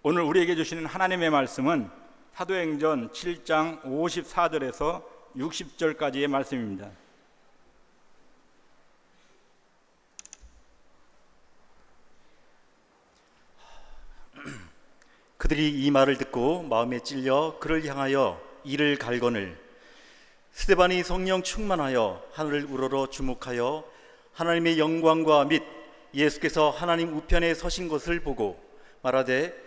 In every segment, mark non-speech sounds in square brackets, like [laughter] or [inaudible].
오늘 우리에게 주시는 하나님의 말씀은 사도행전 7장 54절에서 60절까지의 말씀입니다. [clears throat] 그들이 이 말을 듣고 마음에 찔려 그를 향하여 이를 갈거늘 스데반이 성령 충만하여 하늘을 우러러 주목하여 하나님의 영광과 및 예수께서 하나님 우편에 서신 것을 보고 말하되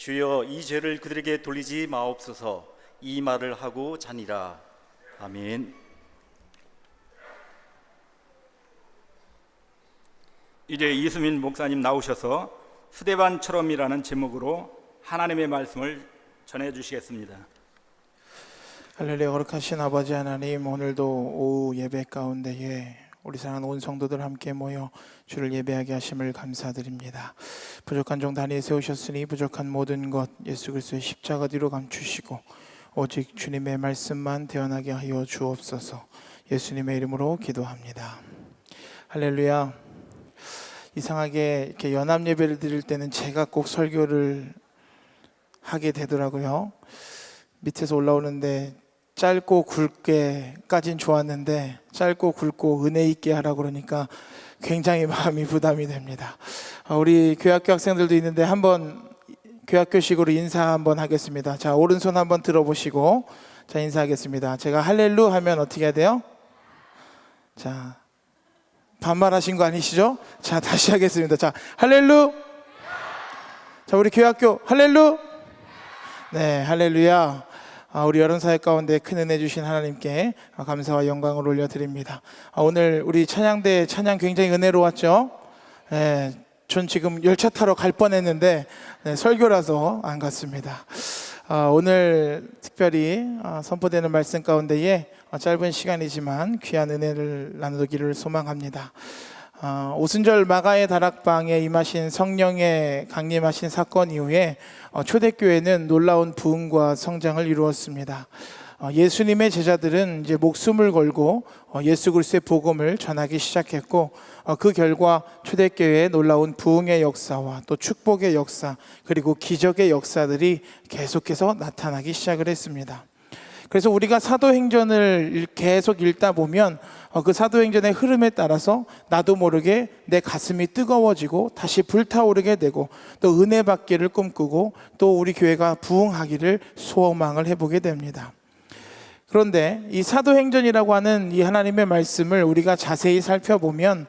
주여 이 죄를 그들에게 돌리지 마옵소서. 이 말을 하고 자니라. 아멘. 이제 이수민 목사님 나오셔서 스데반처럼이라는 제목으로 하나님의 말씀을 전해 주시겠습니다. 할렐루야 거룩하신 아버지 하나님 오늘도 오후 예배 가운데에 우리 사랑하는 온 성도들 함께 모여 주를 예배하게 하심을 감사드립니다. 부족한 종 단위에 세우셨으니 부족한 모든 것 예수 그리스도의 십자가 뒤로 감추시고 오직 주님의 말씀만 대언하게 하여 주옵소서. 예수님의 이름으로 기도합니다. 할렐루야. 이상하게 이렇게 연합 예배를 드릴 때는 제가 꼭 설교를 하게 되더라고요. 밑에서 올라오는데 짧고 굵게까진 좋았는데 짧고 굵고 은혜 있게 하라고 그러니까 굉장히 [laughs] 마음이 부담이 됩니다. 아, 우리 교학교 학생들도 있는데 한번 교학교식으로 인사 한번 하겠습니다. 자 오른손 한번 들어보시고 자 인사하겠습니다. 제가 할렐루 하면 어떻게 해야 돼요? 자 반말하신 거 아니시죠? 자 다시 하겠습니다. 자 할렐루. 자 우리 교학교 할렐루. 네 할렐루야. 아, 우리 여름 사회 가운데 큰 은혜 주신 하나님께 감사와 영광을 올려드립니다. 아, 오늘 우리 찬양대 찬양 굉장히 은혜로웠죠. 네, 전 지금 열차 타러 갈 뻔했는데 네, 설교라서 안 갔습니다. 아, 오늘 특별히 아, 선포되는 말씀 가운데에 아, 짧은 시간이지만 귀한 은혜를 나누기를 소망합니다. 아, 오순절 마가의 다락방에 임하신 성령의 강림하신 사건 이후에 어, 초대교회는 놀라운 부흥과 성장을 이루었습니다. 어, 예수님의 제자들은 이제 목숨을 걸고 어, 예수 그리스도의 복음을 전하기 시작했고 어, 그 결과 초대교회의 놀라운 부흥의 역사와 또 축복의 역사 그리고 기적의 역사들이 계속해서 나타나기 시작을 했습니다. 그래서 우리가 사도행전을 읽- 계속 읽다 보면 어, 그 사도행전의 흐름에 따라서 나도 모르게 내 가슴이 뜨거워지고 다시 불타오르게 되고 또 은혜 받기를 꿈꾸고 또 우리 교회가 부흥하기를 소망을 해보게 됩니다. 그런데 이 사도행전이라고 하는 이 하나님의 말씀을 우리가 자세히 살펴보면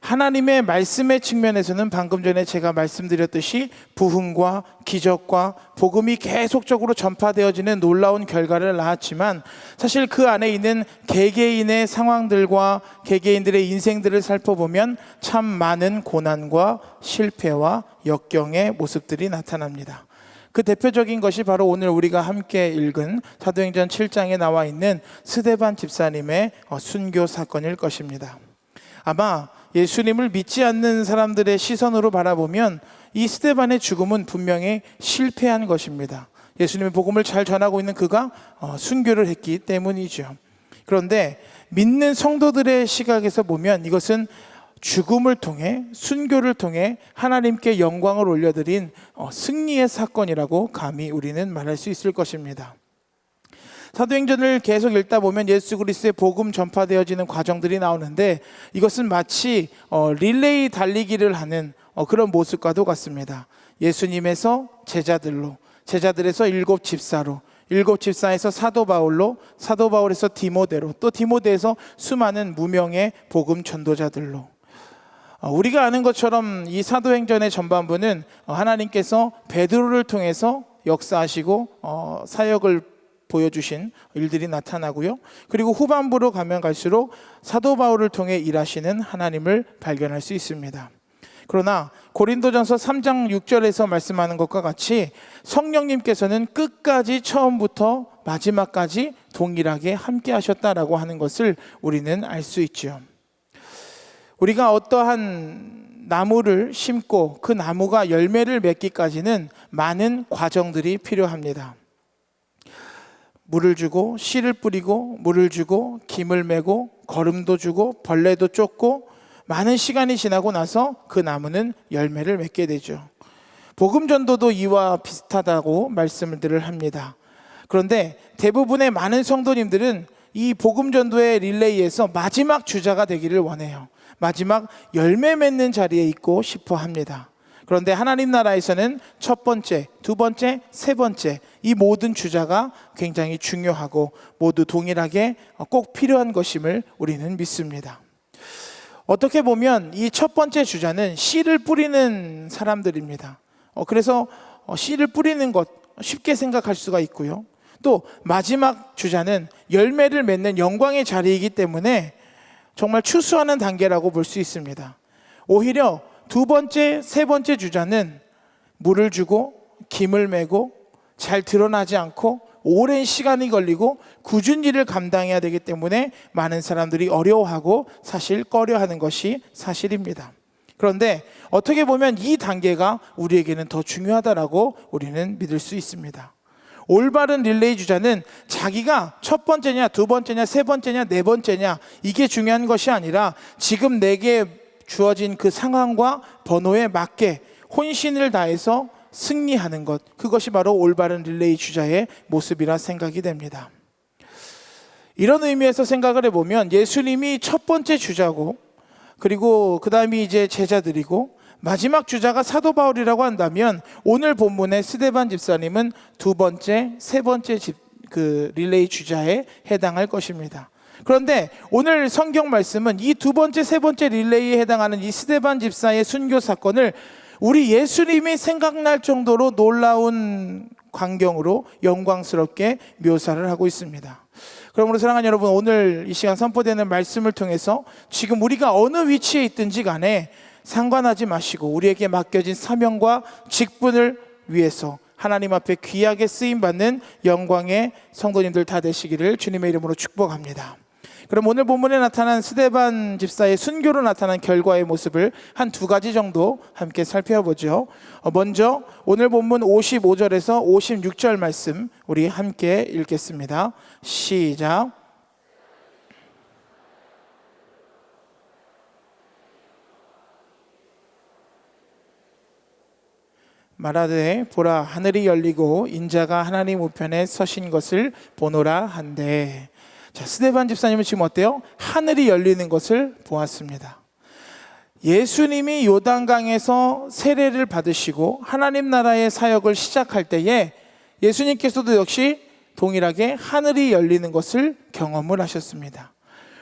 하나님의 말씀의 측면에서는 방금 전에 제가 말씀드렸듯이 부흥과 기적과 복음이 계속적으로 전파되어지는 놀라운 결과를 낳았지만 사실 그 안에 있는 개개인의 상황들과 개개인들의 인생들을 살펴보면 참 많은 고난과 실패와 역경의 모습들이 나타납니다. 그 대표적인 것이 바로 오늘 우리가 함께 읽은 사도행전 7장에 나와 있는 스데반 집사님의 어, 순교 사건일 것입니다. 아마 예수님을 믿지 않는 사람들의 시선으로 바라보면 이 스데반의 죽음은 분명히 실패한 것입니다. 예수님의 복음을 잘 전하고 있는 그가 어, 순교를 했기 때문이죠. 그런데 믿는 성도들의 시각에서 보면 이것은 죽음을 통해 순교를 통해 하나님께 영광을 올려드린 어, 승리의 사건이라고 감히 우리는 말할 수 있을 것입니다. 사도행전을 계속 읽다 보면 예수 그리스도의 복음 전파되어지는 과정들이 나오는데 이것은 마치 어, 릴레이 달리기를 하는 어, 그런 모습과도 같습니다. 예수님에서 제자들로, 제자들에서 일곱 집사로, 일곱 집사에서 사도 바울로, 사도 바울에서 디모데로, 또 디모데에서 수많은 무명의 복음 전도자들로. 어, 우리가 아는 것처럼 이 사도행전의 전반부는 어, 하나님께서 베드로를 통해서 역사하시고 어, 사역을 보여주신 일들이 나타나고요. 그리고 후반부로 가면 갈수록 사도 바울을 통해 일하시는 하나님을 발견할 수 있습니다. 그러나 고린도전서 3장 6절에서 말씀하는 것과 같이 성령님께서는 끝까지 처음부터 마지막까지 동일하게 함께 하셨다라고 하는 것을 우리는 알 수 있죠. 우리가 어떠한 나무를 심고 그 나무가 열매를 맺기까지는 많은 과정들이 필요합니다. 물을 주고 씨를 뿌리고 물을 주고 김을 메고 거름도 주고 벌레도 쫓고 많은 시간이 지나고 나서 그 나무는 열매를 맺게 되죠. 복음 전도도 이와 비슷하다고 말씀을 합니다. 그런데 대부분의 많은 성도님들은 이 복음 전도의 릴레이에서 마지막 주자가 되기를 원해요. 마지막 열매 맺는 자리에 있고 싶어 합니다. 그런데 하나님 나라에서는 첫 번째, 두 번째, 세 번째 이 모든 주자가 굉장히 중요하고 모두 동일하게 꼭 필요한 것임을 우리는 믿습니다. 어떻게 보면 이 첫 번째 주자는 씨를 뿌리는 사람들입니다. 어, 그래서 어, 씨를 뿌리는 것 쉽게 생각할 수가 있고요. 또 마지막 주자는 열매를 맺는 영광의 자리이기 때문에 정말 추수하는 단계라고 볼 수 있습니다. 오히려 두 번째, 세 번째 주자는 물을 주고 김을 메고 잘 드러나지 않고 오랜 시간이 걸리고 굳은 일을 감당해야 되기 때문에 많은 사람들이 어려워하고 사실 꺼려하는 것이 사실입니다. 그런데 어떻게 보면 이 단계가 우리에게는 더 중요하다라고 우리는 믿을 수 있습니다. 올바른 릴레이 주자는 자기가 첫 번째냐, 두 번째냐, 세 번째냐, 네 번째냐, 이게 중요한 것이 아니라 지금 내게 주어진 그 상황과 번호에 맞게 혼신을 다해서 승리하는 것, 그것이 바로 올바른 릴레이 주자의 모습이라 생각이 됩니다. 이런 의미에서 생각을 해보면 예수님이 첫 번째 주자고, 그리고 그 다음이 이제 제자들이고, 마지막 주자가 사도 바울이라고 한다면 오늘 본문의 스데반 집사님은 두 번째, 세 번째 집, 그 릴레이 주자에 해당할 것입니다. 그런데 오늘 성경 말씀은 이 두 번째, 세 번째 릴레이에 해당하는 이 스데반 집사의 순교 사건을 우리 예수님이 생각날 정도로 놀라운 광경으로 영광스럽게 묘사를 하고 있습니다. 그러므로 사랑하는 여러분, 오늘 이 시간 선포되는 말씀을 통해서 지금 우리가 어느 위치에 있든지 간에 상관하지 마시고 우리에게 맡겨진 사명과 직분을 위해서 하나님 앞에 귀하게 쓰임 받는 영광의 성도님들 다 되시기를 주님의 이름으로 축복합니다. 그럼 오늘 본문에 나타난 스데반 집사의 순교로 나타난 결과의 모습을 한 두 가지 정도 함께 살펴보죠. 어, 먼저 오늘 본문 55절에서 56절 말씀 우리 함께 읽겠습니다. 시작. 말하되 보라 하늘이 열리고 인자가 하나님 우편에 서신 것을 보노라 한데 자 스데반 집사님은 지금 어때요? 하늘이 열리는 것을 보았습니다. 예수님이 요단강에서 세례를 받으시고 하나님 나라의 사역을 시작할 때에 예수님께서도 역시 동일하게 하늘이 열리는 것을 경험을 하셨습니다.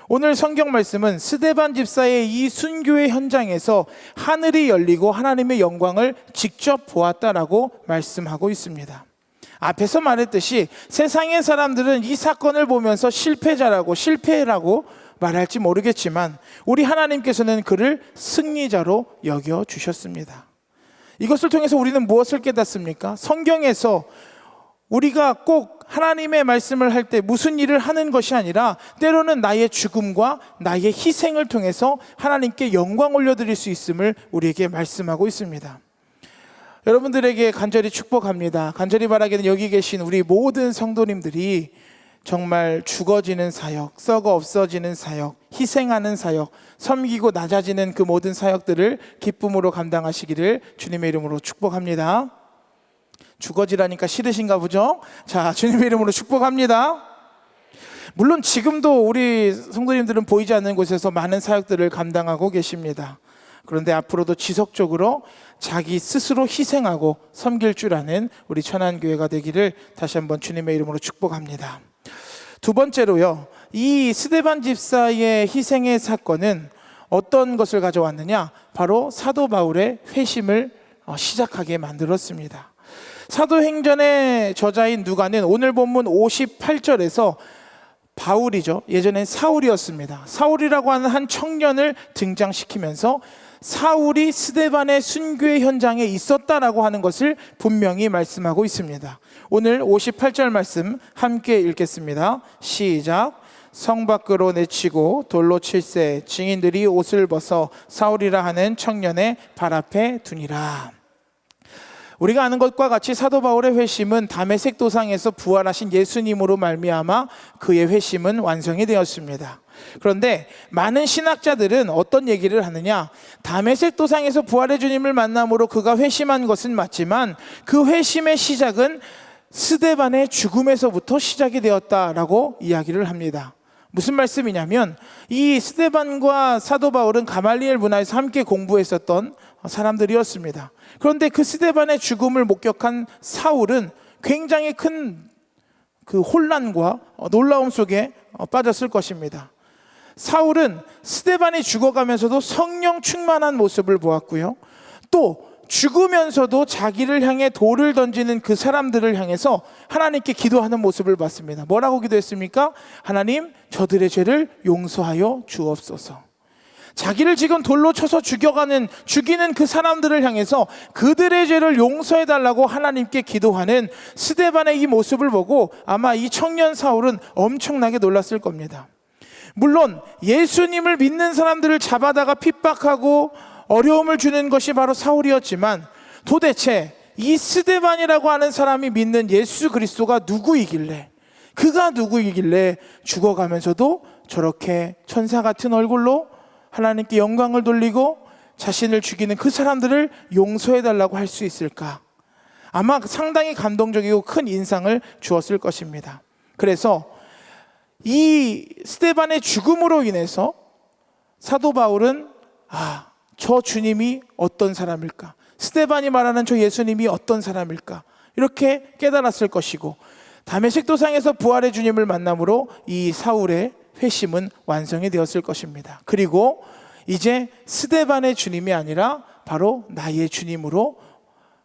오늘 성경 말씀은 스데반 집사의 이 순교의 현장에서 하늘이 열리고 하나님의 영광을 직접 보았다라고 말씀하고 있습니다. 앞에서 말했듯이 세상의 사람들은 이 사건을 보면서 실패자라고 실패라고 말할지 모르겠지만 우리 하나님께서는 그를 승리자로 여겨 주셨습니다. 이것을 통해서 우리는 무엇을 깨닫습니까? 성경에서 우리가 꼭 하나님의 말씀을 할 때 무슨 일을 하는 것이 아니라 때로는 나의 죽음과 나의 희생을 통해서 하나님께 영광 올려드릴 수 있음을 우리에게 말씀하고 있습니다. 여러분들에게 간절히 축복합니다. 간절히 바라기는 여기 계신 우리 모든 성도님들이 정말 죽어지는 사역, 썩어 없어지는 사역, 희생하는 사역, 섬기고 낮아지는 그 모든 사역들을 기쁨으로 감당하시기를 주님의 이름으로 축복합니다. 죽어지라니까 싫으신가 보죠? 자, 주님의 이름으로 축복합니다. 물론 지금도 우리 성도님들은 보이지 않는 곳에서 많은 사역들을 감당하고 계십니다. 그런데 앞으로도 지속적으로 자기 스스로 희생하고 섬길 줄 아는 우리 천안교회가 되기를 다시 한번 주님의 이름으로 축복합니다. 두 번째로요, 이 스데반 집사의 희생의 사건은 어떤 것을 가져왔느냐? 바로 사도 바울의 회심을 어, 시작하게 만들었습니다. 사도행전의 저자인 누가는 오늘 본문 58절에서 바울이죠. 예전엔 사울이었습니다. 사울이라고 하는 한 청년을 등장시키면서 사울이 스데반의 순교의 현장에 있었다라고 하는 것을 분명히 말씀하고 있습니다. 오늘 58절 말씀 함께 읽겠습니다. 시작. 성 밖으로 내치고 돌로 칠세 증인들이 옷을 벗어 사울이라 하는 청년의 발 앞에 두니라. 우리가 아는 것과 같이 사도 바울의 회심은 담에색 도상에서 부활하신 예수님으로 말미암아 그의 회심은 완성이 되었습니다. 그런데 많은 신학자들은 어떤 얘기를 하느냐? 담에색 도상에서 부활의 주님을 만남으로 그가 회심한 것은 맞지만 그 회심의 시작은 스데반의 죽음에서부터 시작이 되었다라고 이야기를 합니다. 무슨 말씀이냐면 이 스데반과 사도 바울은 가말리엘 문화에서 함께 공부했었던 사람들이었습니다. 그런데 그 스데반의 죽음을 목격한 사울은 굉장히 큰 그 혼란과 놀라움 속에 빠졌을 것입니다. 사울은 스데반이 죽어가면서도 성령 충만한 모습을 보았고요. 또 죽으면서도 자기를 향해 돌을 던지는 그 사람들을 향해서 하나님께 기도하는 모습을 봤습니다. 뭐라고 기도했습니까? 하나님, 저들의 죄를 용서하여 주옵소서. 자기를 지금 돌로 쳐서 죽여가는 죽이는 그 사람들을 향해서 그들의 죄를 용서해 달라고 하나님께 기도하는 스데반의 이 모습을 보고 아마 이 청년 사울은 엄청나게 놀랐을 겁니다. 물론 예수님을 믿는 사람들을 잡아다가 핍박하고 어려움을 주는 것이 바로 사울이었지만 도대체 이 스데반이라고 하는 사람이 믿는 예수 그리스도가 누구이길래 그가 누구이길래 죽어가면서도 저렇게 천사 같은 얼굴로 하나님께 영광을 돌리고 자신을 죽이는 그 사람들을 용서해 달라고 할 수 있을까? 아마 상당히 감동적이고 큰 인상을 주었을 것입니다. 그래서 이 스테반의 죽음으로 인해서 사도 바울은 아, 저 주님이 어떤 사람일까? 스테반이 말하는 저 예수님이 어떤 사람일까? 이렇게 깨달았을 것이고 담에색 도상에서 부활의 주님을 만남으로 이 사울의 회심은 완성이 되었을 것입니다. 그리고 이제 스데반의 주님이 아니라 바로 나의 주님으로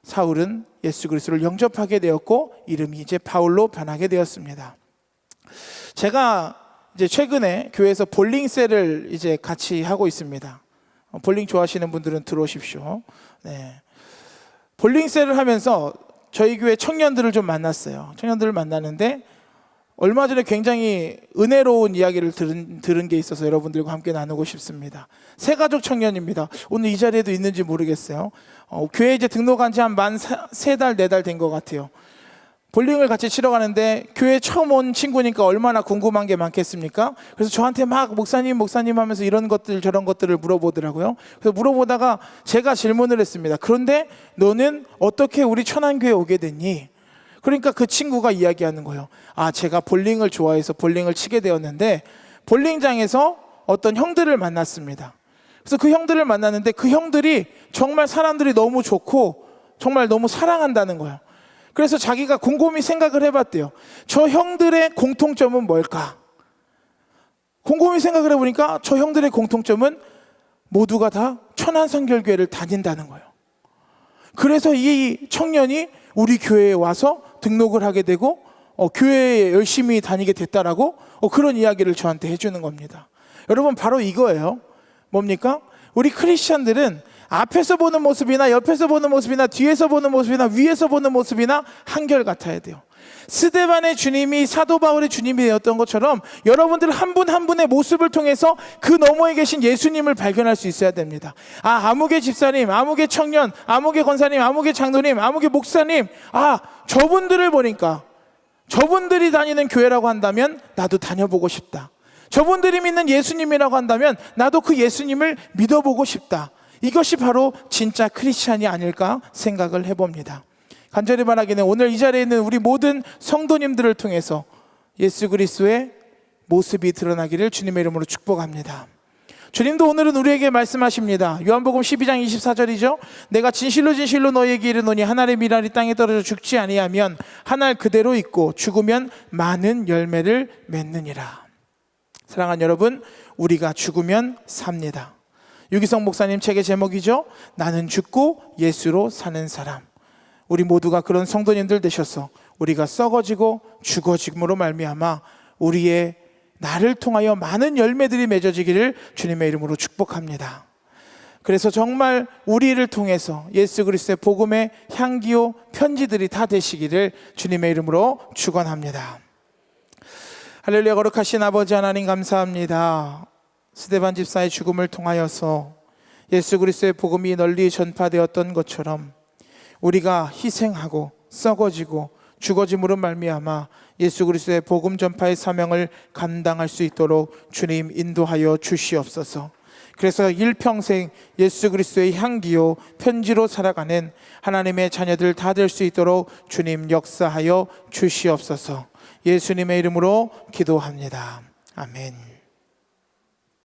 사울은 예수 그리스도를 영접하게 되었고 이름이 이제 바울로 변하게 되었습니다. 제가 이제 최근에 교회에서 볼링셀을 이제 같이 하고 있습니다. 어, 볼링 좋아하시는 분들은 들어오십시오. 네. 볼링셀을 하면서 저희 교회 청년들을 좀 만났어요. 청년들을 만나는데 얼마 전에 굉장히 은혜로운 이야기를 들은, 들은 게 있어서 여러분들과 함께 나누고 싶습니다. 새가족 청년입니다. 오늘 이 자리에도 있는지 모르겠어요. 어, 교회 이제 등록한 지 한 만 세 달, 네 달 된 것 같아요. 볼링을 같이 치러 가는데 교회 처음 온 친구니까 얼마나 궁금한 게 많겠습니까? 그래서 저한테 막 목사님, 목사님 하면서 이런 것들, 저런 것들을 물어보더라고요. 그래서 물어보다가 제가 질문을 했습니다. 그런데 너는 어떻게 우리 천안교회 오게 됐니? 그러니까 그 친구가 이야기하는 거예요. 아, 제가 볼링을 좋아해서 볼링을 치게 되었는데 볼링장에서 어떤 형들을 만났습니다. 그래서 그 형들을 만났는데 그 형들이 정말 사람들이 너무 좋고 정말 너무 사랑한다는 거예요. 그래서 자기가 곰곰이 생각을 해봤대요. 저 형들의 공통점은 뭘까? 곰곰이 생각을 해보니까 저 형들의 공통점은 모두가 다 천안성결교회를 다닌다는 거예요. 그래서 이 청년이 우리 교회에 와서 등록을 하게 되고 어, 교회에 열심히 다니게 됐다라고 어, 그런 이야기를 저한테 해주는 겁니다. 여러분 바로 이거예요. 뭡니까? 우리 크리스천들은 앞에서 보는 모습이나 옆에서 보는 모습이나 뒤에서 보는 모습이나 위에서 보는 모습이나 한결 같아야 돼요. 스데반의 주님이 사도 바울의 주님이 되었던 것처럼 여러분들 한 분 한 분의 모습을 통해서 그 너머에 계신 예수님을 발견할 수 있어야 됩니다. 아, 아무개 집사님, 아무개 청년, 아무개 권사님, 아무개 장로님, 아무개 목사님, 아, 저분들을 보니까 저분들이 다니는 교회라고 한다면 나도 다녀보고 싶다. 저분들이 믿는 예수님이라고 한다면 나도 그 예수님을 믿어보고 싶다. 이것이 바로 진짜 크리스찬이 아닐까 생각을 해봅니다. 간절히 바라기는 오늘 이 자리에 있는 우리 모든 성도님들을 통해서 예수 그리스도의 모습이 드러나기를 주님의 이름으로 축복합니다. 주님도 오늘은 우리에게 말씀하십니다. 요한복음 12장 24절이죠. 내가 진실로 진실로 너희에게 이르노니 하늘의 미랄이 땅에 떨어져 죽지 아니하면 하늘 그대로 있고 죽으면 많은 열매를 맺느니라. 사랑하는 여러분, 우리가 죽으면 삽니다. 유기성 목사님 책의 제목이죠. 나는 죽고 예수로 사는 사람. 우리 모두가 그런 성도님들 되셔서 우리가 썩어지고 죽어짐으로 말미암아 우리의 나를 통하여 많은 열매들이 맺어지기를 주님의 이름으로 축복합니다. 그래서 정말 우리를 통해서 예수 그리스도의 복음의 향기요 편지들이 다 되시기를 주님의 이름으로 축원합니다. 할렐루야 거룩하신 아버지 하나님 감사합니다. 스데반 집사의 죽음을 통하여서 예수 그리스도의 복음이 널리 전파되었던 것처럼 우리가 희생하고 썩어지고 죽어짐으로 말미암아 예수 그리스도의 복음 전파의 사명을 감당할 수 있도록 주님 인도하여 주시옵소서. 그래서 일평생 예수 그리스도의 향기요 편지로 살아가는 하나님의 자녀들 다 될 수 있도록 주님 역사하여 주시옵소서. 예수님의 이름으로 기도합니다. 아멘.